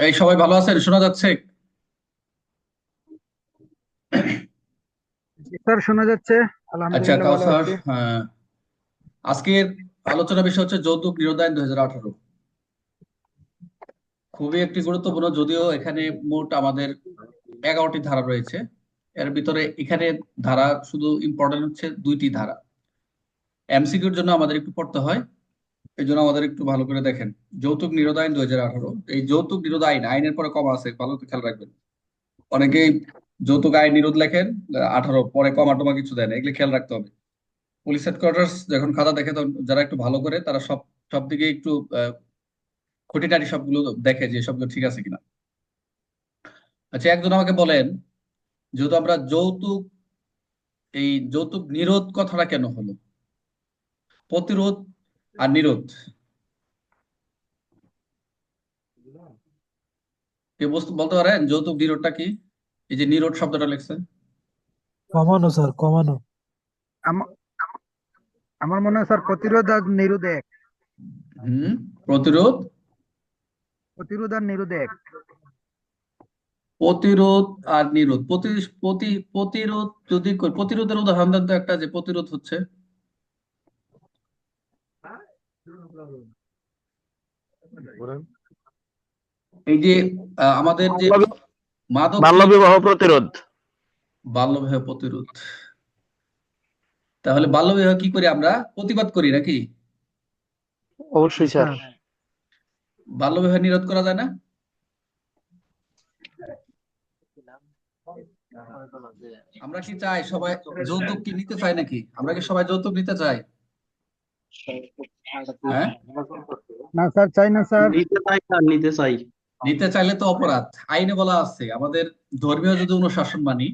এই সবাই ভালো আছেন? শোনা যাচ্ছে? স্যার শোনা যাচ্ছে। আচ্ছা আলহামদুলিল্লাহ ভালো কাউসার আছি। হ্যাঁ, আজকের আলোচনা বিষয় হচ্ছে যৌতুক নিরোধায়ন দুই হাজার আঠারো। খুবই একটি গুরুত্বপূর্ণ যদিও এখানে মোট আমাদের এগারোটি ধারা রয়েছে। এর ভিতরে এখানে ধারা শুধু ইম্পর্টেন্ট হচ্ছে দুইটি ধারা। এমসিকিউর জন্য আমাদের একটু পড়তে হয়। এই জন্য আমাদের একটু ভালো করে দেখেন। যৌতুক নিরোধ আইন দুই হাজার আঠারো এই যৌতুক নিরোধ আইন আইনের পরে কমা আছে ভালো করে খেয়াল রাখবেন। অনেকেই যৌতুক আইন নিরোধ লেখেন আঠারো পরে কমা টমা কিছু দেন এগুলো খেয়াল রাখতে হবে। পুলিশ হেডকোয়ার্টার্স যখন খাতা দেখে তখন যারা একটু ভালো করে তারা সব সব দিকে একটু আহ, খুঁটিনাটি সবগুলো দেখে যে সবগুলো ঠিক আছে কিনা। আচ্ছা একজন আমাকে বলেন যেহেতু আমরা যৌতুক এই যৌতুক নিরোধ কথাটা কেন হলো? প্রতিরোধ আর নিরোধ? কে বস্তু বলতে পারেন যৌতুক নিরোধটা কি? এই যে নিরোধ শব্দটা লিখছে। কমানো স্যার কমানো। আমার মনে হয় স্যার প্রতিরোধ আর নিরোধ এক। হুম প্রতিরোধ? প্রতিরোধ আর নিরোধ এক। প্রতিরোধ আর নিরোধ। প্রতি প্রতি প্রতিরোধ যদি প্রতিরোধের উদাহরণ একটা যে প্রতিরোধ হচ্ছে। এই যে আমাদের যে মাদক বাল্য বিবাহ প্রতিরোধ। বাল্যবিবাহ প্রতিরোধ। তাহলে বাল্যবিবাহ কি করি আমরা? প্রতিবাদ করি নাকি? অবশ্যই স্যার। বাল্যবিবাহ নিরোধ করা যায় না? আমরা কি চাই সবাই যৌতুক কি নিতে চাই নাকি? আমরা কি সবাই যৌতুক নিতে চাই? হ্যাঁ না স্যার চাই না স্যার। নিতে চাই স্যার নিতে চাই। নিতে চাইলে তো অপরাধ। আইনে বলা আছে আমাদের ধর্মীয় যদি অনুশাসন মানি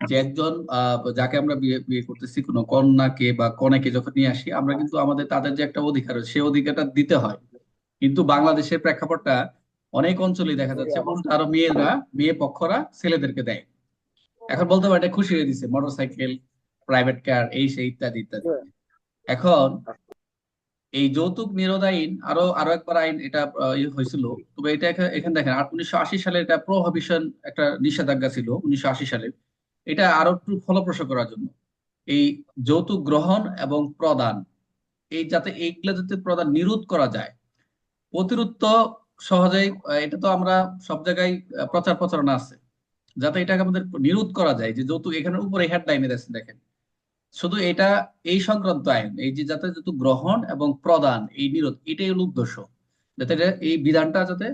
যে একজন আহ, যাকে আমরা বিয়ে বিয়ে করতেছি কোনো কন্যাকে বা কনেকে যখন নিয়ে আসি আমরা কিন্তু আমাদের তাদের যে একটা অধিকার আছে, সেই অধিকারটা দিতে হয়। কিন্তু বাংলাদেশের প্রেক্ষাপটটা অনেক অঞ্চলেই দেখা যাচ্ছে আরও মেয়েরা মেয়ে পক্ষরা ছেলেদেরকে দেয়। এখন বলতে পারে এটা খুশি হয়ে দিছে মোটরসাইকেল প্রাইভেট কার এই সেই ইত্যাদি ইত্যাদি। এখন এই যৌতুক নিরোধ আইন আরও আরও একবার আইন এটা ইয়ে হয়েছিল। তবে এটা এখানে দেখেন উনিশশো আশি সালে এটা প্রোহিবিশন একটা নিষেধাজ্ঞা ছিল উনিশশো আশি সালে। এটা আরও একটু ফলপ্রসূ করার জন্য। এই যৌতুক গ্রহণ এবং প্রদান, এই যাতে এইগুলা যাতে প্রদান নিরোধ করা যায়। প্রতিরোধ তো সহজেই এটা তো আমরা সব জায়গায় প্রচার প্রচারণা আছে। যাতে এটাকে আমাদের নিরোধ করা যায়, যে যৌতুক এখানে উপরে হেডলাইনে দেখেন। শুধু এটা, এই সংক্রান্ত আইন, এই যে যাতে যৌতুক গ্রহণ এবং প্রদান, এই নিরোধ এটাই হলো উদ্দেশ্য। যাতে এই বিধানটা যাতে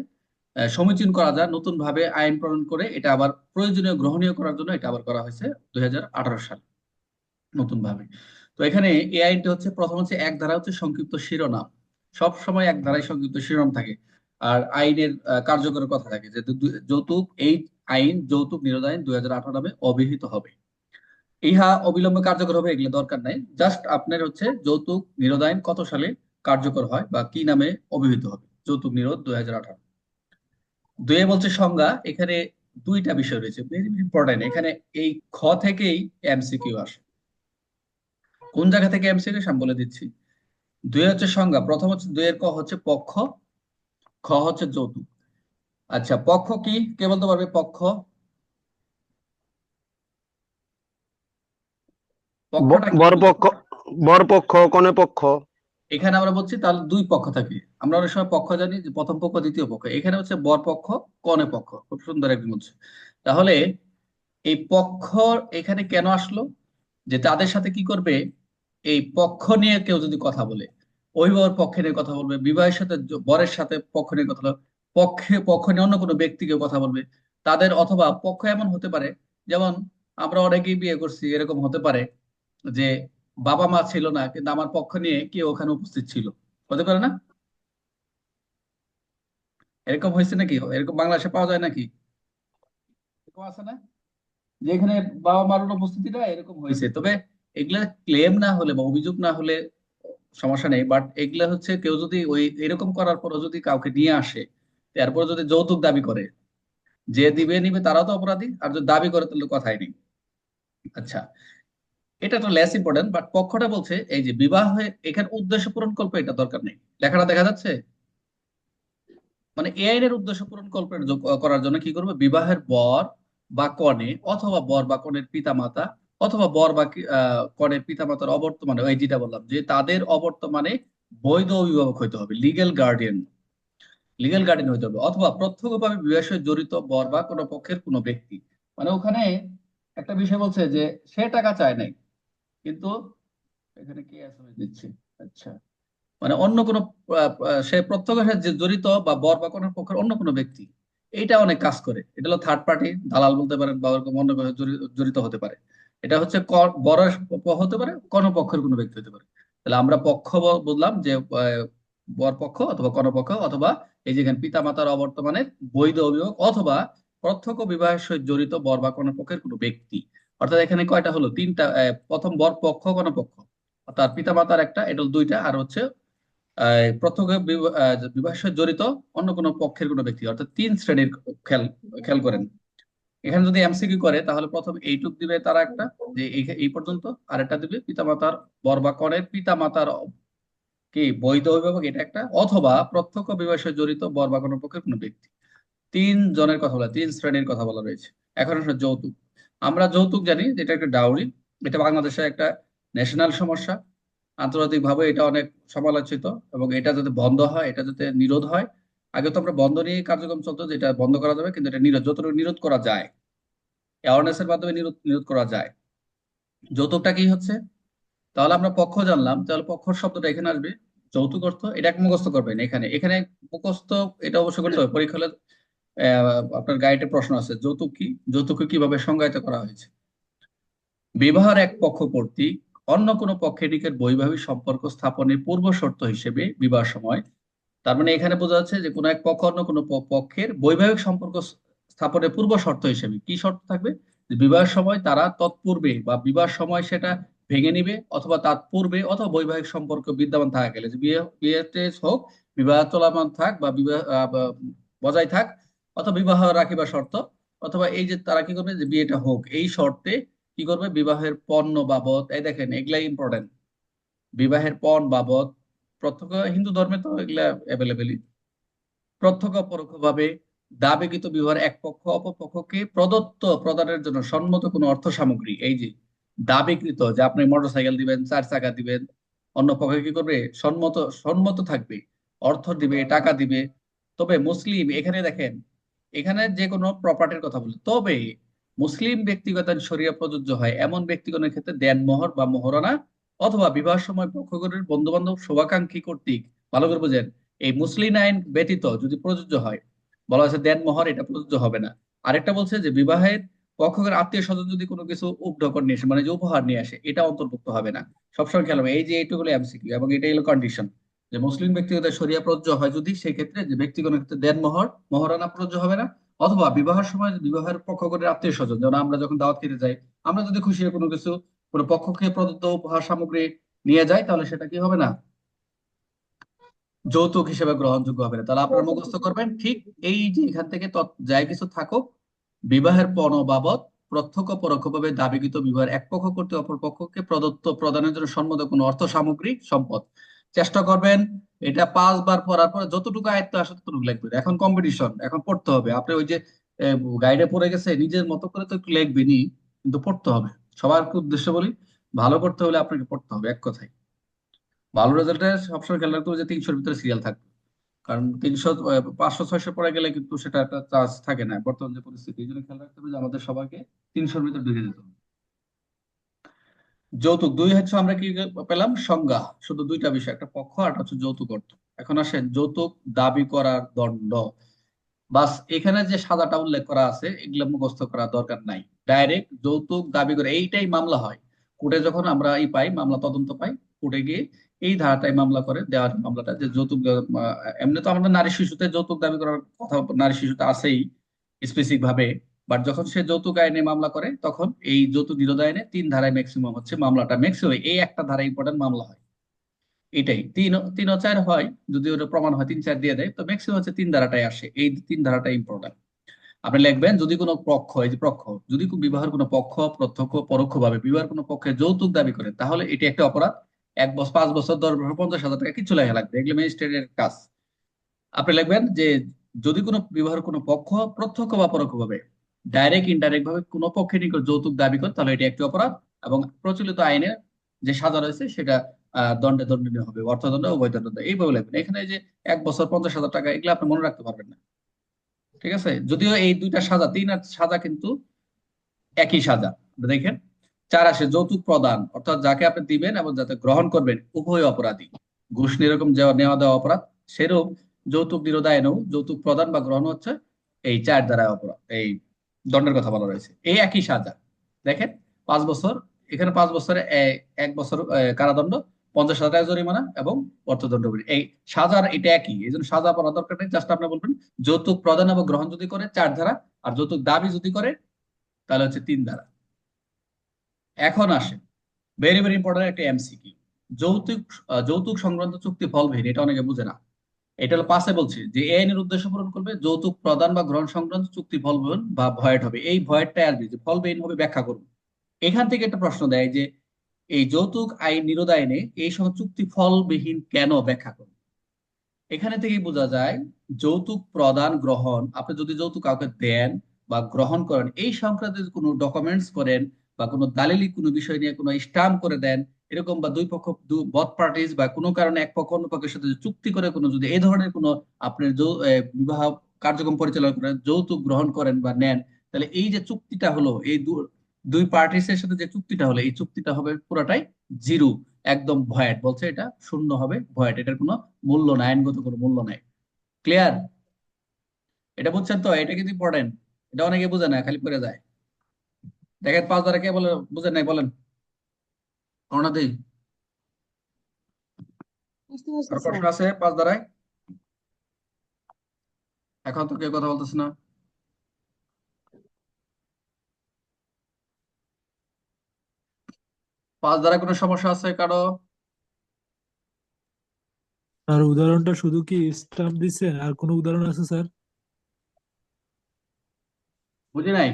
সমীচীন করা যায় নতুন ভাবে আইন প্রণয়ন করে এটা আবার প্রয়োজনীয়, গ্রহণীয় করার জন্য এটা আবার করা হয়েছে দুই সালে নতুন ভাবে তো এখানে এই আইনটা হচ্ছে, প্রথম হচ্ছে এক ধারা হচ্ছে সংক্ষিপ্ত শিরোনাম। সব সময় এক ধারায় সংক্ষিপ্ত শিরোনাম থাকে। আর আইনের কার্যকরের কথা থাকে যে যৌতুক, এই আইন, যৌতুক নিরোধ আইন দুই হাজার আঠারো নামে অভিহিত হবে। ইহা অবিলম্বে কার্যকর হবে, এগুলো দরকার নাই। জাস্ট আপনার হচ্ছে যৌতুক নিরোধ আইন কত সালে কার্যকর হয় বা কি নামে অভিহিত হবে? যৌতুক নিরোধ দুই হাজার আঠারো। দুয়ে বলছে সংজ্ঞা, এখানে দুইটা বিষয় রয়েছে ভেরি ইম্পর্টেন্ট এখানে এই খ থেকেই এমসিকিউ আসে। কোন জায়গা থেকে এমসিকিউ আমি বলে দিচ্ছি। দুই হচ্ছে সংজ্ঞা, প্রথম হচ্ছে দুইয়ের ক হচ্ছে পক্ষ, খ হচ্ছে যৌতুক। আচ্ছা পক্ষ কি? কে বলতে পারবে? পক্ষ পক্ষটা কি? বরপক্ষ বরপক্ষ কনে পক্ষ। এখানে আমরা বলছি তাহলে দুই পক্ষ থাকে। আমরা অনেক সময় পক্ষ জানি যে প্রথম পক্ষ দ্বিতীয় পক্ষ। এখানে হচ্ছে বর পক্ষ কনে পক্ষ। খুব সুন্দর একদম হচ্ছে। তাহলে এই পক্ষ এখানে কেন আসলো? যে তাদের সাথে কি করবে? এই পক্ষ নিয়ে কেউ যদি কথা বলে অভিভাবক পক্ষে নিয়ে কথা বলবে বিবাহের সাথে বরের সাথে পক্ষ নিয়ে কথা বলবে পক্ষে পক্ষ নিয়ে অন্য কোনো ব্যক্তিকে কথা বলবে তাদের অথবা পক্ষ এমন হতে পারে যেমন আমরা অনেকেই বিয়ে করছি এরকম হতে পারে যে বাবা মা ছিল না, কিন্তু আমার পক্ষ নিয়ে কেউ ওখানে উপস্থিত ছিল। হতে পারে না? এরকম হয়েছে নাকি? এরকম বাংলাদেশে পাওয়া যায় নাকি? এরকম আছে না? যে এখানে বাবা মার উপস্থিতিটা এরকম হয়েছে। তবে এগুলা ক্লেম না হলে বা অভিযোগ না হলে সমস্যা নেই। বাট এগুলা হচ্ছে কেউ যদি ওই এরকম করার পর যদি কাউকে নিয়ে আসে তারপর যদি যৌতুক দাবি করে, যে দিবে নিবে তারাও তো অপরাধী, আর যদি দাবি করে তাহলে কথাই নেই। আচ্ছা এটা তো লেস ইম্পর্টেন্ট বাট পক্ষটা বলছে, এই যে বিবাহ এখানে উদ্দেশ্য পূরণ কল্প এটা দরকার নেই। লেখাটা দেখা যাচ্ছে? মানে এই আইনের উদ্দেশ্য পূরণ কল্পের করার জন্য কি করবে? বিবাহের বর বা কনে অথবা বর বা কনের পিতামাতা অথবা বর বা কনের পিতামাতার অবর্তমানে ওই যেটা বললাম, যে তাদের অবর্তমানে বৈধ অভিভাবক হইতে হবে লিগেল গার্ডিয়ান লিগেল গার্ডিয়ান হইতে হবে, অথবা প্রত্যক্ষভাবে বিবাহের জড়িত বর বা কোনো পক্ষের কোনো ব্যক্তি। মানে ওখানে একটা বিষয় বলছে যে সে টাকা চায় নাই কিন্তু এখানে কে এসএমএস দিচ্ছে? আচ্ছা। মানে অন্য কোনো সে প্রত্যক্ষের সাথে যে জড়িত বা বর বা কোনো পক্ষের অন্য কোনো ব্যক্তি, এইটা অনেক কাজ করে। এটা হলো থার্ড পার্টি দালাল বলতে পারেন বা ওরকম অন্য জড়িত হতে পারে। এটা হচ্ছে বর হতে পারে কোন পক্ষের কোনো ব্যক্তি হতে পারে। তাহলে আমরা পক্ষ ব- বুঝলাম যে বর পক্ষ অথবা কোন পক্ষ অথবা এই যেখানে পিতা মাতার অবর্তমানে বৈধ অভিভাবক অথবা প্রত্যক্ষ বিবাহের সহিত জড়িত বর বা কোন পক্ষের কোনো ব্যক্তি। অর্থাৎ এখানে কয়টা হলো? তিনটা প্রথম বর পক্ষ কোন পক্ষ তার পিতা মাতার একটা এটা দুইটা। আর হচ্ছে প্রত্যক্ষ বিবাহ জড়িত অন্য কোনো পক্ষের কোনো ব্যক্তি। অর্থাৎ তিন শ্রেণির খেয়াল খেয়াল করেন। এখানে যদি এমসিকিউ করে, তাহলে প্রথম এইটুক দিবে তারা একটা, যে এই পর্যন্ত। আর একটা দিবে পিতামাতার, বর বা কনের পিতামাতার কি বৈধ অভিভাবক, এটা একটা। অথবা প্রত্যক্ষ বিবাহের জড়িত বর বা কোনো পক্ষের কোনো ব্যক্তি। তিন জনের কথা বলা, তিন শ্রেণির কথা বলা রয়েছে। এখন যৌতুক। আমরা যৌতুক জানি যে এটা একটা ডাউরি, এটা বাংলাদেশের একটা ন্যাশনাল সমস্যা। আন্তর্জাতিক ভাবে এটা অনেক সমালোচিত এবং এটা যাতে বন্ধ হয়, এটা যাতে নিরোধ হয়। আগে তো আমরা বন্ধ নিয়ে কার্যক্রম চলতো যে এটা বন্ধ করা যাবে, কিন্তু এটা নিরোধ, যতটুকু নিরোধ করা যায় অ্যাওয়ারনেস এর মাধ্যমে নিরোধ নিরোধ করা যায়। যৌতুকটা কি হচ্ছে? তাহলে আমরা পক্ষ জানলাম, তাহলে পক্ষর শব্দটা এখানে আসবে। যৌতুক অর্থ, এটা মুখস্থ করবেন এখানে। এখানে মুখস্থ, এটা অবশ্যই করতে হবে। পরীক্ষা হলে আপনার গাইডে প্রশ্ন আছে, যৌতুক কি? যৌতুক কীভাবে সংজ্ঞায়িত করা হয়েছে? বিবাহের এক পক্ষ কর্তৃক অন্য কোনো পক্ষের নিকট বৈবাহিক সম্পর্ক স্থাপনের পূর্ব শর্ত হিসেবে বিবাহ সময়। তার মানে এখানে বোঝা যাচ্ছে যে কোনো এক পক্ষ, অন্য কোনো পক্ষের বৈবাহিক সম্পর্ক স্থাপনের পূর্ব শর্ত হিসেবে কি শর্ত থাকবে? বিবাহের সময় তারা তৎপূর্বে বা বিবাহ সময় সেটা ভেঙে নিবে অথবা তৎপূর্বে অথবা বৈবাহিক সম্পর্ক বিদ্যমান থাকা গেলে। বিয়ে বিয়েতে হোক, বিবাহ চলমান থাক বা বিবাহ বজায় থাক অথবা বিবাহ রাখিবা শর্ত, অথবা এই যে তারা কি করবে? যে বিয়েটা হোক, এই শর্তে কি করবে? বিবাহের পণ্য বাবদ, এই দেখেন, এগুলাই ইম্পর্টেন্ট বিবাহের পণ বাবদ, প্রত্যক্ষ, হিন্দু ধর্মে তো এগুলা অ্যাভেলেবেলই প্রত্যক্ষ, পরোক্ষভাবে দাবিকৃত বিবাহের এক পক্ষ, অপর পক্ষকে প্রদত্ত প্রদানের জন্য সম্মত কোনো অর্থ সামগ্রী, এই যে দাবিকৃত, যে আপনি মোটরসাইকেল দিবেন, চার চাকা দিবেন, অন্য পক্ষে কি করবে? সম্মত সম্মত থাকবে, অর্থ দিবে, টাকা দিবে। তবে মুসলিম, এখানে দেখেন এখানে যে কোনো প্রপার্টির কথা বলি। তবে মুসলিম ব্যক্তিগত শরিয়া প্রযোজ্য হয় এমন ব্যক্তিগণের ক্ষেত্রে দেনমোহর বা মোহরানা অথবা বিবাহ সময় পক্ষগণের বন্ধু বান্ধব শুভাকাঙ্ক্ষী কর্তৃক, ভালো করে বোঝেন, এই মুসলিম আইন ব্যতীত যদি প্রযোজ্য হয়, বলা হয়েছে দেনমোহর এটা প্রযোজ্য হবে না। আরেকটা বলছে যে বিবাহের পক্ষের আত্মীয় স্বজন যদি কোনো কিছু উপঢকন নিয়ে আসে মানে যে উপহার নিয়ে আসে, এটা অন্তর্ভুক্ত হবে না। সবসময় খেয়াল এই যে এইটুকুলো এমসিকিউ এবং এটাই হলো কন্ডিশন যে মুসলিম ব্যক্তিগত শরিয়া প্রযোজ্য হয় যদি সেই ক্ষেত্রে যে ব্যক্তিগণের ক্ষেত্রে দেনমোহর মহারানা প্রযোজ্য হবে না। অথবা বিবাহের সময় বিবাহের পক্ষগণের আত্মীয় স্বজন, যেমন আমরা যখন দাওয়াত খেতে যাই, আমরা যদি খুশি কোনো কিছু, কোনো পক্ষকে প্রদত্ত উপহার সামগ্রী নিয়ে যাই, তাহলে সেটা কি হবে না? যৌতুক হিসেবে গ্রহণযোগ্য হবে না। তাহলে আপনারা মুখস্থ করবেন, ঠিক এই যে এখান থেকে যাই কিছু থাকুক, বিবাহের পণ বাবদ প্রত্যক্ষ পরোক্ষভাবে দাবিকৃত বিবাহের এক পক্ষ করতে অপর পক্ষকে প্রদত্ত প্রদানের জন্য সম্মত কোনো অর্থ সামগ্রী, সম্পদ। চেষ্টা করবেন, এটা পাঁচবার পড়ার পরে যতটুকু আয়ত্ত আসে ততটুকু লিখবেন। এখন কম্পিটিশন এখন পড়তে হবে। আপনি ওই যে গাইডে পড়ে গেছে, নিজের মতো করে তো একটু লিখবেনই, কিন্তু পড়তে হবে। সবার উদ্দেশ্য বলি? ভালো করতে হলে আপনাকে পড়তে হবে, এক কথায়। ভালো রেজাল্টে সবসময় খেয়াল রাখতে হবে যে তিনশোর ভিতরে সিরিয়াল থাকবে। কারণ তিনশো পাঁচশো, ছয়শো পড়ে গেলে কিন্তু সেটা একটা চান্স থাকে না। বর্তমান যে পরিস্থিতি, এই জন্য খেয়াল রাখতে হবে যে আমাদের সবাইকে তিনশোর ভিতরে ঢুকে যেতে হবে। যৌতুক দুই হচ্ছে আমরা কি পেলাম? সংজ্ঞা। শুধু দুইটা বিষয়, একটা পক্ষ আর হচ্ছে যৌতুক অর্থ। এখন আসেন, যৌতুক দাবি করার দণ্ড। বাস, এখানে যে সাদাটা উল্লেখ করা আছে, এগুলো মুখস্থ করা দরকার নাই। ডাইরেক্ট যৌতুক দাবি করে, এইটাই মামলা হয়। কোর্টে যখন আমরা এই পাই, মামলা তদন্ত পাই, কোর্টে গিয়ে এই ধারাটাই মামলা করে দেওয়ার মামলাটা যে যৌতুক এমনি তো আমাদের নারী শিশুতে যৌতুক দাবি করার কথা, নারী শিশুতে আছেই স্পেসিফিক ভাবে। বাট যখন সে যৌতুক আইনে মামলা করে, তখন এই যৌতুক নিরোধ আইনে তিন ধারায় ম্যাক্সিমাম হচ্ছে মামলাটা ম্যাক্সিমাম এই একটা ধারায় ইম্পর্টেন্ট মামলা হয়। এটাই। তিন তিন চার হয় যদি ওটা প্রমাণ হয় তিন চার দিয়ে দেয়, তো ম্যাক্সিমাম হচ্ছে তিন ধারাটাই আসে। এই তিন ধারাটাই ইম্পর্টেন্ট আপনি লিখবেন, যদি কোনো পক্ষ, এই যে পক্ষ, যদি বিবাহের কোনো পক্ষ, প্রত্যক্ষ, পরোক্ষভাবে বিবাহের কোনো পক্ষে যৌতুক দাবি করে, তাহলে এটি একটা অপরাধ। এক বছর, পাঁচ বছর, দশ পঞ্চাশ হাজার টাকা কিছু লেখা লাগবে এগুলো ম্যাজিস্ট্রেটের কাজ। আপনি লিখবেন যে, যদি কোনো বিবাহের কোনো পক্ষ প্রত্যক্ষ বা পরোক্ষভাবে ডাইরেক্ট ইনডাইরেক্ট ভাবে কোনো পক্ষের নিকট যৌতুক দাবি করে, তাহলে এটি একটি অপরাধ এবং প্রচলিত আইনে যে সাজা রয়েছে, সেটা দণ্ডে দণ্ডনীয় হবে, অর্থদণ্ড উভয় দণ্ড। এইভাবে লাগবে এখানে যে এক বছর পঞ্চাশ হাজার টাকা, এগুলো আপনি মনে রাখতে পারবেন না। ঠিক আছে? যদিও এই দুইটা সাজা, তিন আর সাজা কিন্তু একই সাজা। দেখেন, চার আসে যৌতুক প্রদান, অর্থাৎ যাকে আপনি দিবেন এবং যাতে গ্রহণ করবেন, উভয় অপরাধী। ঘুষ এরকম নেওয়া দেওয়া অপরাধ সেরকম যৌতুক নিরোধ যৌতুক প্রদান বা গ্রহণ হচ্ছে এই চার দ্বারা অপরাধ, এই দণ্ডের কথা বলা রয়েছে। এই একই সাজা। দেখেন, পাঁচ বছর, এখানে পাঁচ বছরে এক বছর কারাদণ্ড, পঞ্চাশ হাজার টাকা জরিমানা এবং অর্থদণ্ড। এই সাজার এটা একই। এই জন্য সাজা পড়া দরকার নেই। জাস্ট আপনি বলবেন, যৌতুক প্রদান এবং গ্রহণ যদি করে চার ধারা আর যৌতুক দাবি যদি করে, তাহলে হচ্ছে তিন ধারা। এখন আসে ভেরি ভেরি ইম্পর্টেন্ট একটা এমসিকিউ যৌতুক যৌতুক সংক্রান্ত চুক্তি ফল ফলবিহীন এটা অনেকে বুঝে না। এটা হলো পাশে বলছে যে এই আইনের উদ্দেশ্য পূরণ করবে, যৌতুক প্রদান বা গ্রহণ সংক্রান্ত চুক্তি ফলবিহীন বা ভয়েড হবে। এই ভয়েডটা আসবে যে ফলবিহীন হবে ব্যাখ্যা করুন। এখান থেকে একটা প্রশ্ন দেয় যে, এই যৌতুক আইন নিরোধ আইনে এই সময় চুক্তি ফলবিহীন কেন ব্যাখ্যা করুন? এখানে থেকেই বোঝা যায়, যৌতুক প্রদান, গ্রহণ, আপনি যদি যৌতুক কাউকে দেন বা গ্রহণ করেন, এই সংক্রান্ত কোনো ডকুমেন্টস করেন বা কোনো দালিলিক কোনো বিষয় নিয়ে কোনো স্টাম্প করে দেন এরকম বা দুই পক্ষ বথ পার্টিস বা কোনো কারণে এক পক্ষ অন্য পক্ষের সাথে চুক্তি করে কোনো যদি এই ধরনের কোনো আপনার বিবাহ কার্যক্রম পরিচালনা করেন যৌতুক গ্রহণ করেন বা নেন, তাহলে এই যে চুক্তিটা হলো, এই দুই পার্টিসের সাথে যে চুক্তিটা হলো, এই চুক্তিটা হবে পুরাটাই জিরো, একদম ভয়েড বলছে এটা শূন্য হবে ভয়েড এটার কোনো মূল্য নাই, আইনগত কোনো মূল্য নাই। ক্লিয়ার এটা বুঝছেন তো? এটা কিন্তু ইম্পর্টেন্ট এটা অনেকে বুঝে না, খালি পড়ে যায়। দেখেন পাঁচ দ্বারা কে বলে, বুঝেন নাই বলেন। করোনা দেই আর প্রশ্ন আছে পাঁচ দ্বারায় এখন তো কেউ কথা বলতেছে না। পাঁচ দ্বারা কোনো সমস্যা আছে কারও? আর উদাহরণটা শুধু কি স্টাম্প দিচ্ছেন আর কোনো উদাহরণ আছে স্যার? বুঝি নাই?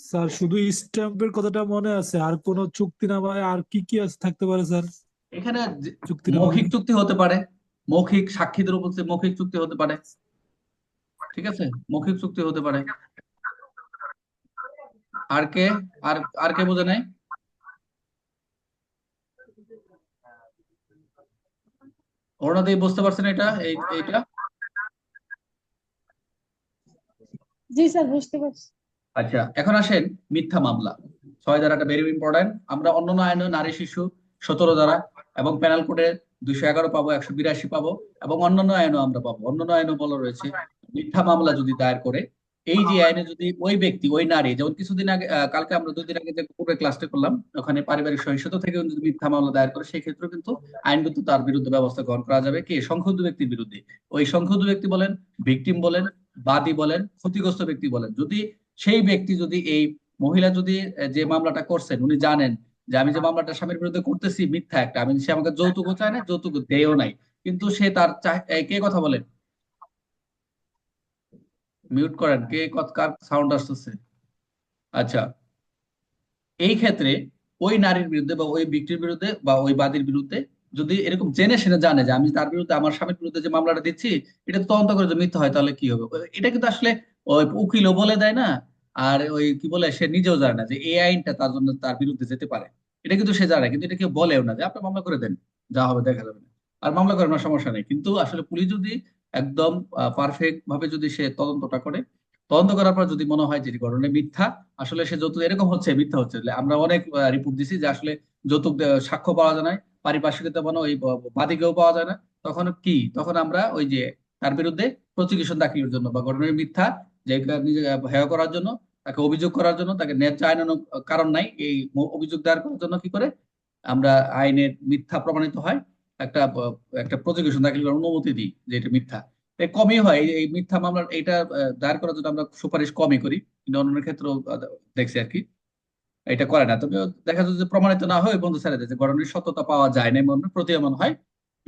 স্যার শুধু স্টাম্পের কথাটা মনে আছে। আর কোনো চুক্তিনামায় আর কি কি আছে থাকতে পারে স্যার? এখানে চুক্তিনামা মৌখিক চুক্তি হতে পারে। মৌখিক সাক্ষীদের যে মৌখিক চুক্তি হতে পারে। ঠিক আছে? মৌখিক চুক্তি হতে পারে। আর কে? আর আর কে বোঝে নাই? অরুণাদি বুঝতে পারছেন এটা? এই এইটা? জি স্যার বুঝতে পারছি। আচ্ছা এখন আসেন মিথ্যা মামলা। ছয় ধারাটা ভেরি ইম্পর্টেন্ট আমরা অন্যান্য আইনে নারী, শিশু, সতেরো ধারা এবং পেনাল কোডে দুইশো এগারো পাবো, একশো বিরাশি পাবো এবং অন্যান্য আইনও আমরা পাবো। অন্যান্য আইনও বলা রয়েছে, মিথ্যা মামলা যদি দায়ের করে, এই যে আইনে যদি ওই ব্যক্তি, ওই নারী, যেমন কিছুদিন আগে কালকে আমরা দুদিন আগে যে ক্লাসটা করলাম, ওখানে পারিবারিক সহিংসতা থেকে যদি মিথ্যা মামলা দায়ের করে, সেই ক্ষেত্রে কিন্তু আইনগত তার বিরুদ্ধে ব্যবস্থা গ্রহণ করা যাবে। কি? সংক্ষুব্ধ ব্যক্তির বিরুদ্ধে। ওই সংক্ষুব্ধ ব্যক্তি বলেন ভিকটিম বলেন, বাদী বলেন, ক্ষতিগ্রস্ত ব্যক্তি বলেন। যদি সেই ব্যক্তি যদি এই মহিলা যদি যে মামলাটা করছেন উনি জানেন যে আমি যে মামলাটা স্বামীর বিরুদ্ধে করতেছি মিথ্যা একটা আমি সে আমাকে যৌতুকও চায় না যৌতুক দেয়ও নাই। কিন্তু সে তার কে কথা বলেন মিউট করেন কে কার সাউন্ড আসতেছে? আচ্ছা। এই ক্ষেত্রে ওই নারীর বিরুদ্ধে বা ওই ব্যক্তির বিরুদ্ধে বা ওই বাদীর বিরুদ্ধে যদি এরকম জেনে শুনে জানে যে আমি তার বিরুদ্ধে আমার স্বামীর বিরুদ্ধে যে মামলাটা দিচ্ছি এটা তদন্ত করে যদি মিথ্যা হয় তাহলে কি হবে? এটা কিন্তু আসলে ওই উকিলও বলে দেয় না, আর ওই কি বলে, সে নিজেও জানে না যে এই আইনটা তার জন্য তার বিরুদ্ধে যেতে পারে। এটা কিন্তু সে জানে, কিন্তু এটা কেউ বলেও না যে, আপনি মামলা করে দেন, যা হবে দেখা যাবে না। আর মামলা করার কোনো সমস্যা নেই। কিন্তু আসলে পুলিশ যদি একদম পারফেক্ট ভাবে যদি সে তদন্তটা করে, তদন্ত করার পর যদি মনে হয় যে ঘটনা মিথ্যা, আসলে সে যৌতুক এরকম হচ্ছে, মিথ্যা হচ্ছে। আমরা অনেক রিপোর্ট দিছি যে আসলে যৌতুক সাক্ষ্য পাওয়া যায় না, পারিপার্শ্বিকতা মানে ওই বাদীকেও পাওয়া যায় না। তখন কি? তখন আমরা ওই যে, তার বিরুদ্ধে প্রসিকিউশন দাখিলের জন্য বা ঘটনার মিথ্যা যে নিজে হেয় করার জন্য, তাকে অভিযোগ করার জন্য, তাকে ন্যায্য আইনানুগ কারণ নাই, এই অভিযোগ দায়ের করার জন্য কি করে? আমরা আইনের মিথ্যা প্রমাণিত হয়, একটা একটা প্রসিকিউশন দাখিল করার অনুমতি দিই যে এটা মিথ্যা। কমই হয়, এই মিথ্যা মামলা এটা দায়ের করার জন্য আমরা সুপারিশ কমই করি, কিন্তু অন্যান্য ক্ষেত্রেও দেখছি আর কি। এটা করে না, তবে দেখা যাচ্ছে যে প্রমাণিত না হয় বন্ধু ছেড়ে যে ঘটনার সত্যতা পাওয়া যায় না এমন প্রতীয়মান হয়।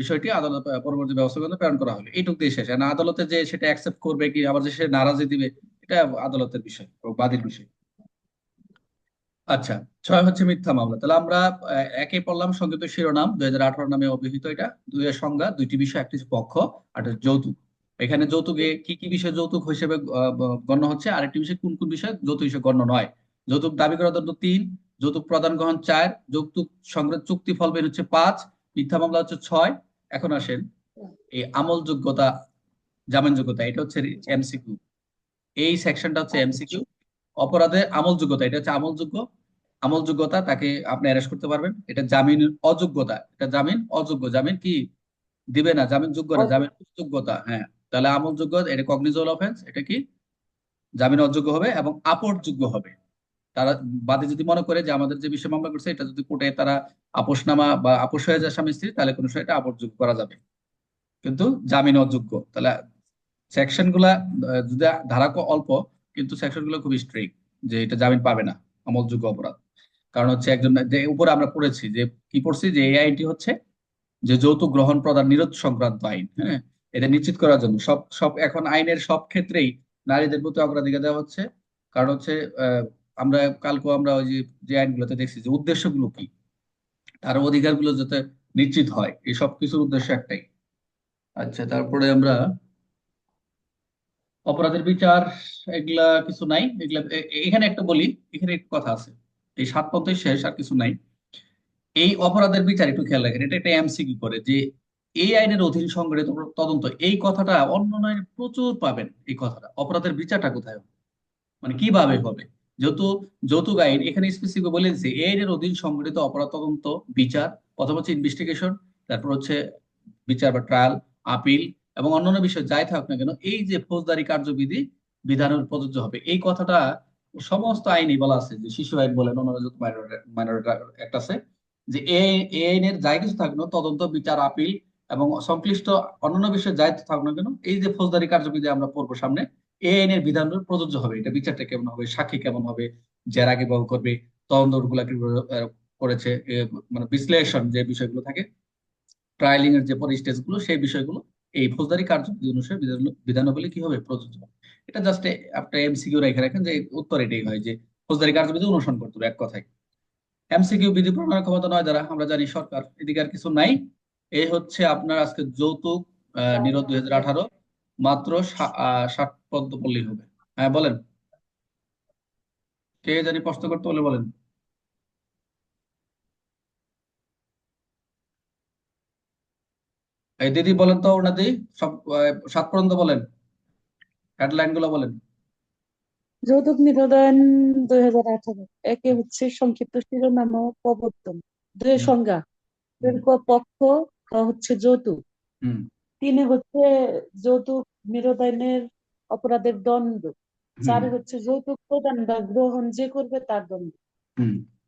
বিষয়টি আদালত পরবর্তী ব্যবস্থা গ্রহণে প্রেরণ করা হলো। এইটুকু দিয়ে শেষ। না আদালতে যে সেটা অ্যাকসেপ্ট করবে কি, আবার যে সে নারাজি দিবে, এটা আদালতের বিষয় বাদীর বিষয়। আচ্ছা ছয় হচ্ছে মিথ্যা মামলা। তাহলে আমরা একে পড়লাম সংক্ষিপ্ত শিরোনাম। দুই হাজার আঠারো নামে অভিহিত এটা। দুইয়ের সংজ্ঞা, দুইটি বিষয়, একটি পক্ষ আর যৌতুক। এখানে যৌতুকে কি কি বিষয় যৌতুক হিসেবে গণ্য হচ্ছে? আরেকটি বিষয়, কোন কোন বিষয় যৌতুক হিসেবে গণ্য নয়? যৌতুক দাবি করা দণ্ড তিন। যৌতুক প্রদান গ্রহণ চার। যৌতুক সংগ্রহ চুক্তি ফল বের হচ্ছে পাঁচ। মিথ্যা মামলা হচ্ছে ছয়। এখন আসেন এই আমলযোগ্যতা জামিনযোগ্যতা এটা হচ্ছে এমসিকিউ এই সেকশনটা হচ্ছে এমসিকিউ অপরাধের আমলযোগ্যতা এটা হচ্ছে আমলযোগ্য। আমলযোগ্যতা তাকে আপনি অ্যারেস্ট করতে পারবেন। এটা জামিন অযোগ্যতা এটা জামিন অযোগ্য। জামিন কি? দিবে না জামিন যোগ্য না জামিন অযোগ্যতা হ্যাঁ। তাহলে আমলযোগ্য এটা কগনিজেবল অফেন্স এটা কি? জামিন অযোগ্য হবে এবং আপোষযোগ্য হবে। তারা বাদী যদি মনে করে যে আমাদের যে বিষয় মামলা করছে, এটা যদি কোর্টে তারা আপোষনামা বা আপোষ হয়ে যায় স্বামী স্ত্রী তাহলে কোনো সময় এটা আপোষযোগ্য করা যাবে। কিন্তু জামিন অযোগ্য। তাহলে সেকশনগুলা যদি ধারা অল্প, কিন্তু সেকশনগুলো খুব স্ট্রিক্ট যে এটা জামিন পাবে না, আমলযোগ্য অপরাধ। কারণ হচ্ছে একজন যে উপরে আমরা পড়েছি যে কি পড়ছি? যে এই আইনটি হচ্ছে যে যৌতুক গ্রহণ প্রদান নিরোধ সংক্রান্ত আইন হ্যাঁ? এটা নিশ্চিত করার জন্য। সব সব এখন আইনের সব ক্ষেত্রেই নারীদের প্রতি অগ্রাধিকার দেওয়া হচ্ছে। কারণ হচ্ছে আমরা কালকে আমরা ওই যে আইনগুলোতে দেখছি যে উদ্দেশ্যগুলো কি? তার অধিকারগুলো যাতে নিশ্চিত হয়, এই সব কিছুর উদ্দেশ্য একটাই। আচ্ছা তারপরে আমরা অপরাধের বিচার এগুলা কিছু নাই। এগুলা এখানে একটা বলি, এখানে একটু কথা আছে। এই সাত পথের শেষ আর কিছু নাই। এই অপরাধের বিচার একটু খেয়াল রাখেন, এটা একটা এমসিকিউ করে যে এই আইনের অধীন সংগঠিত তদন্ত, এই কথাটা অন্য আইনে প্রচুর পাবেন, এই কথাটা। অপরাধের বিচারটা কোথায় হবে? মানে কীভাবে হবে? যেহেতু যৌতুক আইন, এখানে স্পেসিফিক বলে দিচ্ছে এই অধীন সংগঠিত অপরাধ তদন্ত, বিচার, প্রথম হচ্ছে ইনভেস্টিগেশন তারপর হচ্ছে বিচার বা ট্রায়াল আপিল এবং অন্যান্য বিষয় যাই থাকুক না কেন, এই যে ফৌজদারি কার্যবিধি বিধানের প্রযোজ্য হবে। এই কথাটা সমস্ত আইনই বলা আছে, যে শিশু আইন বলেন, অন্যান্য যত একটা আছে, যে এই আইনের যাই কিছু থাকুক না, তদন্ত, বিচার আপিল এবং সংশ্লিষ্ট অন্যান্য বিষয়ে যাই থাকুক না কেন, এই যে ফৌজদারি কার্যবিধি আমরা পড়ব সামনে এই আইনের বিধান প্রযোজ্য হবে। এটা বিচারটা কেমন হবে? সাক্ষী কেমন হবে? জেরা কীভাবে করবে? তদন্তগুলা করেছে মানে বিশ্লেষণ যে বিষয়গুলো থাকে ট্রায়ালিং এর যে পরে স্টেজগুলো, সেই বিষয়গুলো এই ফৌজদারি কার্যবিধি অনুসারে বিধান- বিধানাবলী কি হবে? প্রযোজ্য। এটা জাস্ট একটা এমসিকিউ রেখে রাখেন যে উত্তর এটাই হয় যে ফৌজদারি কার্যবিধি অনুসরণ করতে হবে এক কথায়। এমসিকিউ বিধি প্রণয়নের ক্ষমতা নয় দ্বারা আমরা জানি সরকার এদিকে আর কিছু নাই। এই হচ্ছে আপনার আজকে যৌতুক নিরোধ দুই হাজার আঠারো। মাত্র ষাট পদ্ম পড়লেই হবে। হ্যাঁ বলেন। কে জানি প্রশ্ন করতে বলে বলেন। এই দিদি বলেন তো ওনাদি সব সাত পর্যন্ত বলেন। হেডলাইনগুলো বলেন। যৌতুক নিরোধন দুই হাজার আঠারো। একে হচ্ছে সংক্ষিপ্ত শিরোনাম ও প্রবর্তন। দুই সংজ্ঞা। পক্ষ হচ্ছে যৌতুক। হুম। তিনে হচ্ছে যৌতুক নিরোধনের অপরাধের দণ্ড। চারে হচ্ছে যৌতুক প্রদান বা গ্রহণ যে করবে তার দণ্ড।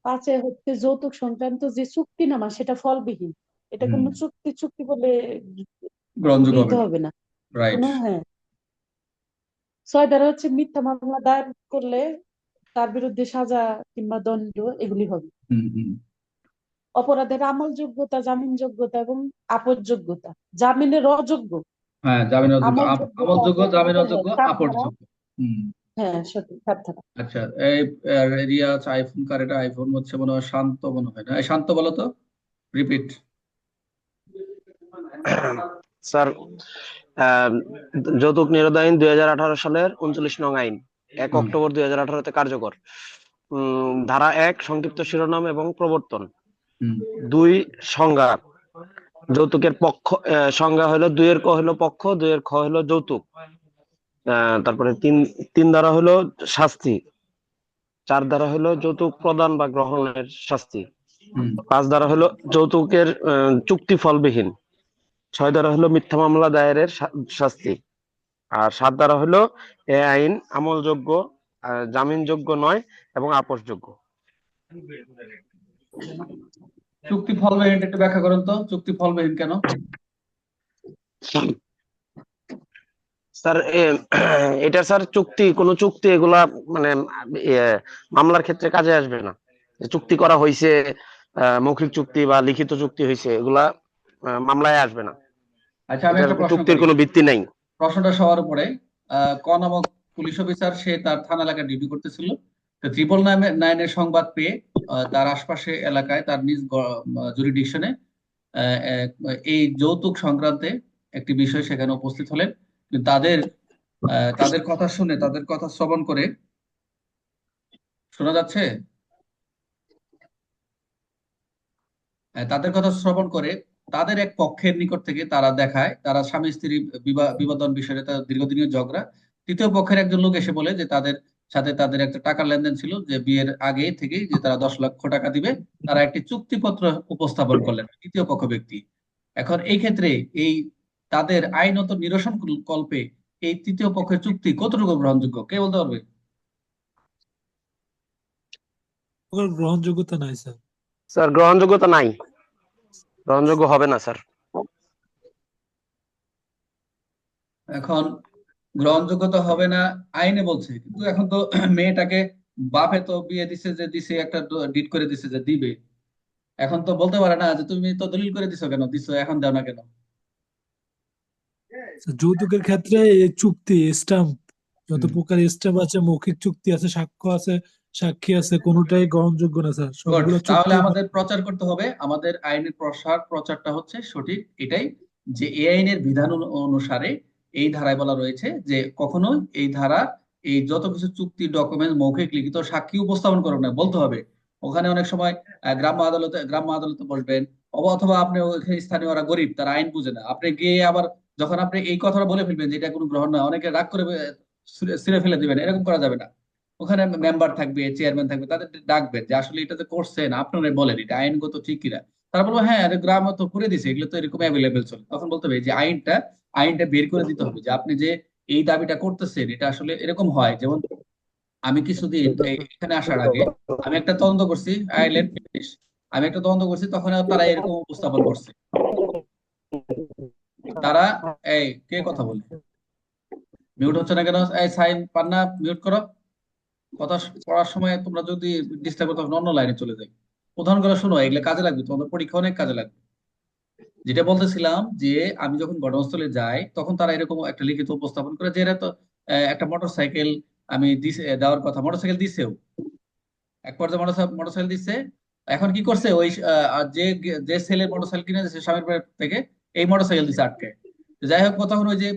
পাঁচে হচ্ছে যৌতুক সংক্রান্ত যে চুক্তিনামা সেটা ফলবিহীন। এটা কোনো চুক্তি চুক্তি বলে গ্রহণযোগ্য হবে না। হ্যাঁ। ছয় ধারা হচ্ছে মিথ্যা মামলা দায়ের করলে তার বিরুদ্ধে সাজা কিংবা দণ্ড এগুলি হবে। অপরাধের আমলযোগ্যতা জামিনযোগ্যতা এবং আপসযোগ্যতা জামিনের অযোগ্য। হ্যাঁ জামিন অযোগ্য। আপ- আমলযোগ্য আমলযোগ্য তারপর জামিন হ্যাঁ, অযোগ্য হুম। হ্যাঁ সঠিক আচ্ছা এই আইফোন কার এটা আইফোন হচ্ছে মনে হয় শান্ত মনে হয় না? শান্ত বলো তো। রিপিট। স্যার আহ, যৌতুক নিরোধ আইন দুই হাজার আঠারো সালের উনচল্লিশ নং আইন এক অক্টোবর দুই হাজার আঠারোতে কার্যকর। উম, ধারা এক সংক্ষিপ্ত শিরোনাম এবং প্রবর্তন। দুই সংজ্ঞা। যৌতুকের পক্ষ সংজ্ঞা হলো দুইয়ের ক হলো পক্ষ দুইয়ের খ হলো যৌতুক। তারপরে তিন তিন দ্বারা হলো শাস্তি। চার দ্বারা হলো যৌতুক প্রদান বা গ্রহণের শাস্তি। পাঁচ দ্বারা হলো যৌতুকের চুক্তি ফলবিহীন। ছয় দ্বারা হলো মিথ্যা মামলা দায়েরের শাস্তি। আর সাত দ্বারা হলো এ আইন আমলযোগ্য জামিনযোগ্য নয় এবং আপোষযোগ্য। চুক্তি ফলবিহীন একটু ব্যাখ্যা করুন তো চুক্তি ফলবিহীন কেন? স্যার এটা স্যার চুক্তি কোন চুক্তি এগুলা মানে মামলার ক্ষেত্রে কাজে আসবে না। চুক্তি করা হয়েছে মৌখিক চুক্তি বা লিখিত চুক্তি হয়েছে এগুলা মামলায় আসবে না। আচ্ছা আমি একটা চুক্তির কোনো ভিত্তি নাই। প্রশ্নটা সবার উপরে ক নামক পুলিশ অফিসার সে তার থানা এলাকায় ডিউটি করতেছিল। তো ট্রিপল নাইনের সংবাদ পেয়ে তার আশপাশে এলাকায় তার নিজ জুরিডিকশনে এই যৌতুক সংক্রান্তে একটি বিষয় সেখানে উপস্থিত হলেন। তাদের তাদের কথা শুনে, তাদের কথা শ্রবণ করে, শোনা যাচ্ছে? তাদের কথা শ্রবণ করে তাদের এক পক্ষের নিকট থেকে তারা দেখায়, তারা স্বামী স্ত্রী বিবাদন বিষয়ে তাদের দীর্ঘদিনের ঝগড়া। তৃতীয় পক্ষের একজন লোক এসে বলে যে তাদের সাথে তাদের একটা টাকার লেনদেন ছিল যে বিয়ের আগে থেকেই যে তারা দশ লক্ষ টাকা দিবে তারা একটি চুক্তিপত্র উপস্থাপন করলেন তৃতীয় পক্ষ ব্যক্তি। এখন এই ক্ষেত্রে এই তাদের আইনত নিরসন কল্পে এই তৃতীয় পক্ষের চুক্তি কতটুকু গ্রহণযোগ্য? কে বলতে পারবে? গ্রহণযোগ্যতা নাই স্যার। স্যার গ্রহণযোগ্যতা নাই। গ্রহণযোগ্য হবে না স্যার। এখন গ্রহণযোগ্যতা হবে না আইনে বলছে। কিন্তু এখন তো মেয়েটাকে বাপে তো বিয়ে দিছে যে দিছে একটা ডিট করে দিছে যে দিবে। এখন তো বলতে পারে না যে তুমি তো দলিল করে দিছো কেন? দিছো এখন দাও না কেন? যৌতুকের ক্ষেত্রে এই চুক্তি স্টাম্প যত প্রকার স্টাম্প আছে মৌখিক চুক্তি আছে সাক্ষ্য আছে সাক্ষী আছে কোনোটাই গ্রহণযোগ্য না স্যার। সবগুলো তাহলে আমাদের প্রচার করতে হবে। আমাদের আইনের প্রসার প্রচারটা হচ্ছে সঠিক এটাই যে এই আইনের বিধান অনু- অনুসারে এই ধারায় বলা রয়েছে যে কখনো এই ধারা, এই যত কিছু চুক্তি ডকুমেন্ট মৌখিক, লিখিত সাক্ষী উপস্থাপন করবেন না, বলতে হবে। ওখানে অনেক সময় গ্রাম্য আদালতে গ্রাম্য আদালতে বসবেন অথবা আপনি ওখানে গরিব, তারা আইন বুঝে না। আপনি গিয়ে আবার যখন আপনি এই কথাটা বলে ফেলবেন যে এটা কোনো গ্রহণ নয়, অনেকে রাগ করে ছুঁড়ে ফেলে দিবেন, এরকম করা যাবে না। ওখানে মেম্বার থাকবে চেয়ারম্যান থাকবে, তাদের ডাকবেন যে আসলে এটা তো করছেন আপনারা বলেন, এটা আইনগত ঠিক কিনা? তারা বলব হ্যাঁ গ্রামে তো করে দিছে, এগুলো তো এরকম অ্যাভেলেবেল চলে। তখন বলতে হবে যে আইনটা আইনটা বের করে দিতে হবে যে আপনি যে এই দাবিটা করতেছেন, এটা আসলে এরকম হয়। যেমন আমি কিছুদিন এখানে আসার আগে আমি একটা তদন্ত করছি আইল্যান্ড আমি একটা তদন্ত করছি, তখন তারা এরকম উপস্থাপন করছে। তারা, এই কে কথা বলে? মিউট হচ্ছে না কেন? এই সাইন, পান্না, মিউট করো। কথা পড়ার সময় তোমরা যদি ডিস্টার্ব তখন অন্য লাইনে চলে যাই উদাহরণ করে শোনো, এগুলো কাজে লাগবে, তোমাদের পরীক্ষা অনেক কাজে লাগবে। যেটা বলতেছিলাম যে আমি যখন ঘটনাস্থলে যাই, তখন তারা এরকম একটা লিখিত উপস্থাপন করে যে এরা তো একটা মোটরসাইকেল আমি দেওয়ার কথা মোটরসাইকেল দিছেও। এক পর্যায়ে মোটরসাইকেল দিচ্ছে এখন কি করছে? ওই যে যে ছেলের মোটরসাইকেল কিনে দিচ্ছে স্বামীর থেকে এই মোটরসাইকেল দিচ্ছে আটকে। যাই হোক তখন ওই যে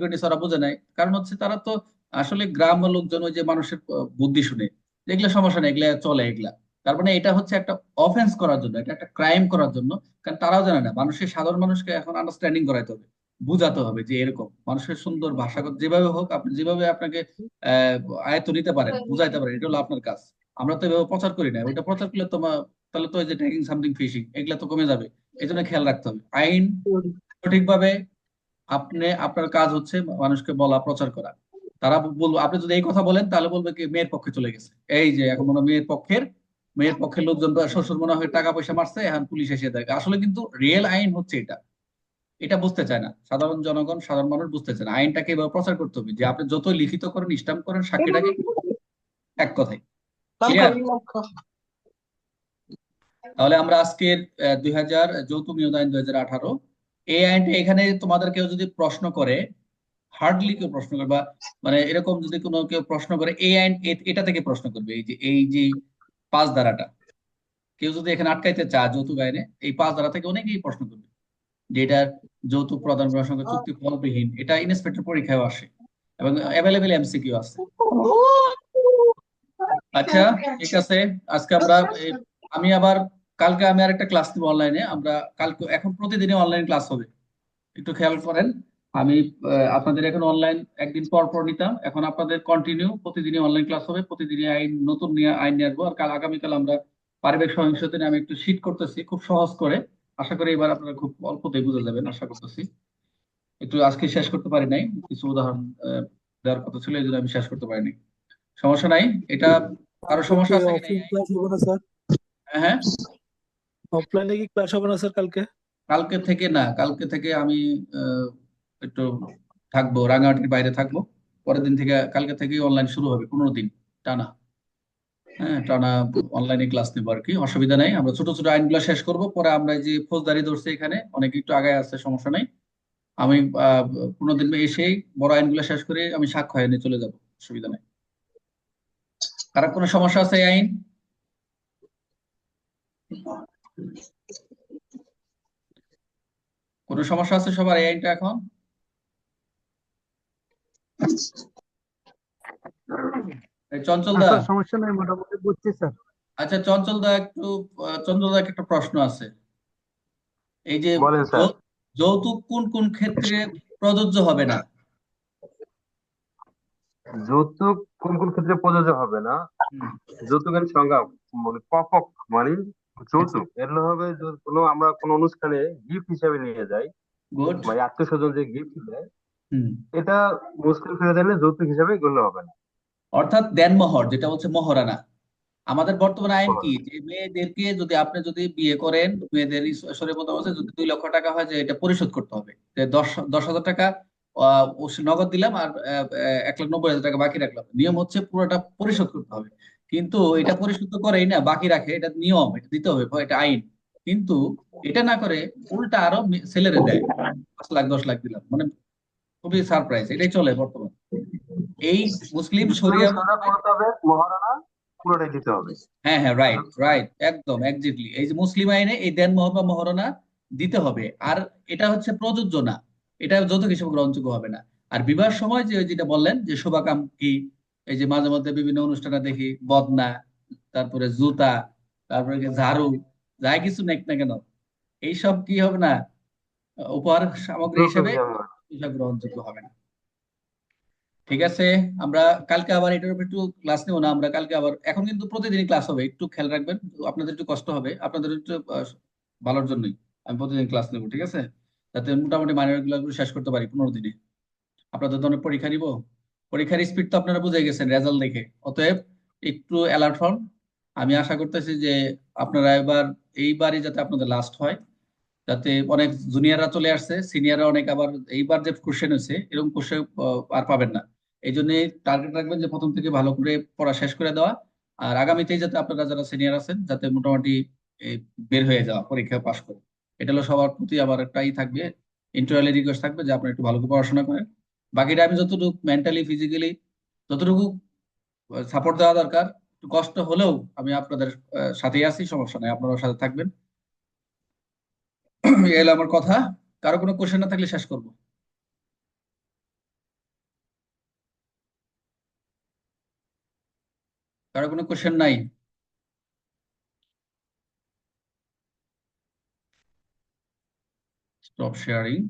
করে নিচ্ছে ওরা বোঝে নাই। কারণ হচ্ছে তারা তো আসলে গ্রামের লোকজন ওই যে মানুষের বুদ্ধি শুনে। এগুলা সমস্যা নেই, এগুলা চলে এগুলা। তার মানে এটা হচ্ছে একটা অফেন্স করার জন্য এটা একটা ক্রাইম করার জন্য। কারণ তারাও জানে না মানুষের সাধারণ মানুষকে এখন আন্ডারস্ট্যান্ডিং করাইতে হবে বুঝাতে হবে যে এরকম। মানুষের সুন্দর ভাষাগত যেভাবে হোক আপনি যেভাবে আপনাকে আয়ত্ত নিতে পারেন বুঝাইতে পারেন এটা হলো আপনার কাজ। আমরা তো এভাবে প্রচার করি না ওইটা প্রচার করলে তোমার তাহলে তো ওই যে ট্যাগিং সামথিং ফিশিং এগুলা তো কমে যাবে। এই জন্য খেয়াল রাখতে হবে। আইন সঠিকভাবে আপনি আপনার কাজ হচ্ছে মানুষকে বলা প্রচার করা। তারা বলব আপনি যদি এই কথা বলেন তাহলে বলবে কি মেয়ের পক্ষে চলে গেছে। এই যে এখন মনে মেয়ের পক্ষের মেয়ের পক্ষের লোকজন শ্বশুর মনে হয় টাকা পয়সা মারছে এখন পুলিশ এসে দেয় আসলে কিন্তু রিয়েল আইন হচ্ছে এটা। এটা বুঝতে চায় না। সাধারণ জনগণ সাধারণ মানুষ বুঝতে চায় না। আইনটাকে এভাবে প্রচার করতে হবে যে আপনি যত লিখিত করেন স্টাম্প করেন সাক্ষীটাকে এক কথায়। তাহলে আমরা আজকের দুই হাজার যৌতুক নিয়োগ আইন দুই হাজার আঠারো এই আইনটা এখানে তোমাদের কেউ যদি প্রশ্ন করে হার্ডলি কেউ প্রশ্ন করে বা মানে এরকম যদি কোনো কেউ প্রশ্ন করে এই আইন এটা থেকে প্রশ্ন করবে। এই যে এই যে পাঁচ ধারাটা। কেউ যদি এখানে আটকাইতে চায় যৌতুক আইনে এই পাঁচ ধারা থেকে অনেকেই প্রশ্ন করবে যে এটার যৌতুক প্রদান করার সঙ্গে চুক্তি ফলবিহীন এটা ইন্সপেক্টর পরীক্ষায় আসে এবং অ্যাভেলেবেল এমসিকিউ আছে। আচ্ছা ঠিক আছে আজকে আমরা আমি আবার কালকে আমি আরেকটা ক্লাস নিব অনলাইনে আমরা কালকে এখন প্রতিদিনই অনলাইন ক্লাস হবে। একটু খেয়াল করেন। আমি আপনাদের এখন অনলাইন একদিন পর পর নিতাম। এখন আপনাদের কন্টিনিউ প্রতিদিনই অনলাইন ক্লাস হবে প্রতিদিনই আইন নতুন নিয়ে আইন নিয়ে আসব। আর কাল আগামীকাল আমরা পারিবারিক সহিংসতা নিয়ে আমি একটু শিট করতেছি খুব সহজ করে। আশা করি এবার আপনারা খুব অল্পতেই বুঝে যাবেন আশা করতেছি। একটু আজকে শেষ করতে পারি নাই কিছু উদাহরণ দেওয়ার কথা ছিল এই জন্য আমি শেষ করতে পারিনি। সমস্যা নাই? এটা কারও সমস্যা আছে কিনা অফলাইন হ্যাঁ অফলাইনে কি ক্লাস হবে না স্যার কালকে? কালকে থেকে না কালকে থেকে আমি একটু থাকব, রাঙামাটির বাইরে থাকব। পরের দিন থেকে কালকে থেকেই অনলাইন শুরু হবে, পনেরো দিন, টানা। হ্যাঁ টানা অনলাইনে ক্লাস নেব আর কি, অসুবিধা নাই। আমরা ছোট ছোট আইনগুলো শেষ করব, পরে আমরা যে ফৌজদারি ধরছি এখানে, অনেক একটু আগায় আছে সমস্যা নাই। আমি পনেরো দিন এসেই বড় আইনগুলো শেষ করে আমি সাক্ষ্য আইনে চলে যাব, অসুবিধা নাই। কারও কোনো সমস্যা আছে এই আইন? কোনো সমস্যা আছে সবার এই আইনটা এখন? চঞ্চল দা। সমস্যা নেই মোটামুটি বুঝছি স্যার। আচ্ছা চঞ্চল দা একটু চঞ্চল দা একটা প্রশ্ন আছে। এই যে যৌতুক কোন কোন ক্ষেত্রে প্রযোজ্য হবে না? যৌতুক কোন কোন ক্ষেত্রে প্রযোজ্য হবে না? যৌতুকের সংজ্ঞা মানে পপক মানে যৌতুক। এগুলো হবে কোনো আমরা কোনো অনুষ্ঠানে গিফট হিসেবে নিয়ে যাই। গুড মানে আত্মীয় স্বজন যে গিফট দেয় এটা মুশকিল ফেলে দিলে যৌতুক হিসেবে গণ্য হবে না। অর্থাৎ দেনমোহর যেটা হচ্ছে মহারানা। আমাদের বর্তমান আইন কি? যে মেয়েদেরকে যদি আপনি যদি বিয়ে করেন মেয়েদের ঈশ্বরের মতো আছে যদি দুই লক্ষ টাকা হয় যে এটা পরিশোধ করতে হবে। দশ দশ হাজার টাকা নগদ দিলাম আর এক লাখ নব্বই হাজার টাকা বাকি রাখলাম। নিয়ম হচ্ছে পুরোটা পরিশোধ করতে হবে। কিন্তু এটা পরিশোধ তো করেই না বাকি রাখে এটা নিয়ম এটা দিতে হবে এটা আইন। কিন্তু এটা না করে উল্টা আরও ছেলেরে দেয়। পাঁচ লাখ দশ লাখ দিলাম। মানে খুবই সারপ্রাইজ এটাই চলে বর্তমান। এই মুসলিম শরিয়া সেটা করতে হবে মহারানা পুরোটাই দিতে হবে। হ্যাঁ হ্যাঁ রাইট রাইট একদম এই যে মুসলিম আইনে এই দেন মোহর মহারণা দিতে হবে। আর এটা হচ্ছে প্রযোজ্য না। এটা যৌতুক হিসেবে গ্রহণযোগ্য হবে না। আর বিবাহের সময় যে যেটা বললেন যে শোভাকাম কি এই যে মাঝে মধ্যে বিভিন্ন অনুষ্ঠানে দেখি বদনা তারপরে জুতা তারপরে ঝাড়ু যাই কিছু নেক না কেন এইসব কি হবে না? উপহার সামগ্রী হিসেবে এসব গ্রহণযোগ্য হবে না। ঠিক আছে? আমরা কালকে আবার এটার একটু ক্লাস নেব না, আমরা কালকে আবার, এখন কিন্তু ক্লাস হবে, একটু খেয়াল রাখবেন, আপনাদের একটু কষ্ট হবে, আপনাদের একটু ভালোর জন্যই আমি প্রতিদিন ক্লাস নেব, ঠিক আছে? যাতে মোটামুটি মাইনরগুলো শেষ করতে পারি পনেরো দিনে। আপনাদের তো অনেক পরীক্ষা নিব পরীক্ষার স্পিড তো আপনারা বুঝে গেছেন রেজাল্ট দেখে। অতএব একটু অ্যালার্ট হন। আমি আশা করতেছি যে আপনারা এবার, এইবারই যাতে আপনাদের লাস্ট হয় যাতে অনেক জুনিয়ররা চলে আসছে সিনিয়ররা অনেক আবার এইবার যে কোশ্চেন হয়েছে, এরকম কোশ্চেন আর পাবেন না। এই জন্য টার্গেট রাখবেন যে প্রথম থেকে ভালো করে পড়া শেষ করে দেওয়া, আর আগামীতেই যাতে আপনারা যারা সিনিয়র আছেন, যাতে মোটামুটি বের হয়ে যাওয়া, পরীক্ষা পাশ করে। এটা হলো সবার প্রতি আবার একটাই থাকবে ইন্টারনালি রিকোয়েস্ট থাকবে যে আপনারা একটু ভালো করে পড়াশোনা করেন। বাকিটা আমি যতটুকু মেন্টালি ফিজিক্যালি যতটুকু সাপোর্ট দেওয়া দরকার, একটু কষ্ট হলেও আমি আপনাদের সাথেই আছি, সমস্যা নাই, আপনারাও সাথে থাকবেন। এই হলো আমার কথা। কারও কোনো কোশ্চেন না থাকলে শেষ করব। কারও কোনো কোশ্চেন নাই? Stop sharing